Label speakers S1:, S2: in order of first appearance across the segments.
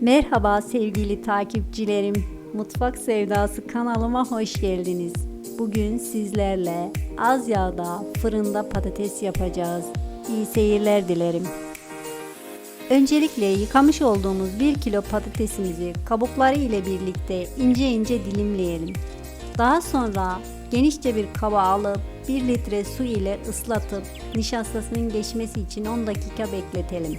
S1: Merhaba sevgili takipçilerim. Mutfak Sevdası kanalıma hoş geldiniz. Bugün sizlerle az yağda fırında patates yapacağız. İyi seyirler dilerim. Öncelikle yıkamış olduğumuz 1 kilo patatesimizi kabukları ile birlikte ince ince dilimleyelim. Daha sonra genişçe bir kaba alıp 1 litre su ile ıslatıp nişastasının geçmesi için 10 dakika bekletelim.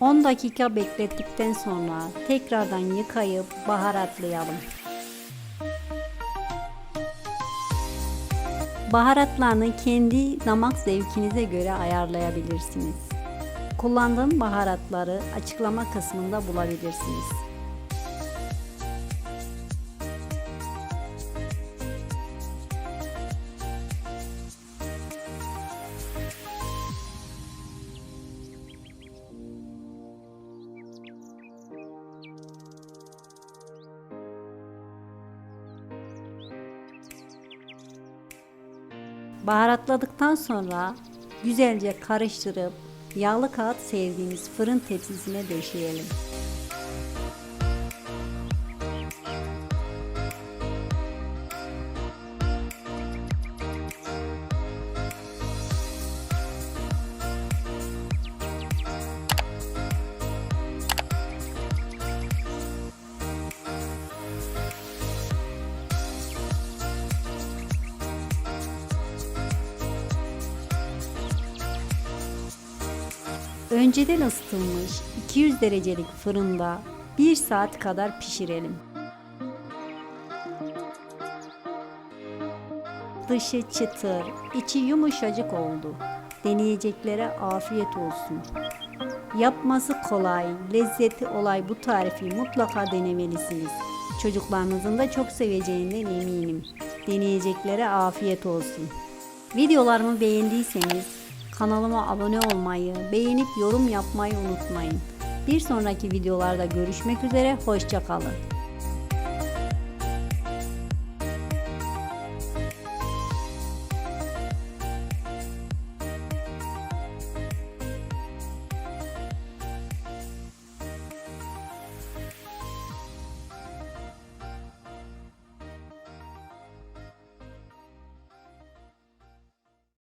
S1: ...10 dakika beklettikten sonra tekrardan yıkayıp baharatlayalım. Baharatlarını kendi damak zevkinize göre ayarlayabilirsiniz. Kullandığım baharatları açıklama kısmında bulabilirsiniz. Baharatladıktan sonra güzelce karıştırıp yağlı kağıt sevdiğimiz fırın tepsisine döşeyelim. Önceden ısıtılmış 200 derecelik fırında 1 saat kadar pişirelim. Dışı çıtır, içi yumuşacık oldu. Deneyeceklere afiyet olsun. Yapması kolay, lezzeti olay bu tarifi mutlaka denemelisiniz. Çocuklarınızın da çok seveceğinden eminim. Deneyeceklere afiyet olsun. Videolarımı beğendiyseniz kanalıma abone olmayı, beğenip yorum yapmayı unutmayın. Bir sonraki videolarda görüşmek üzere, hoşçakalın.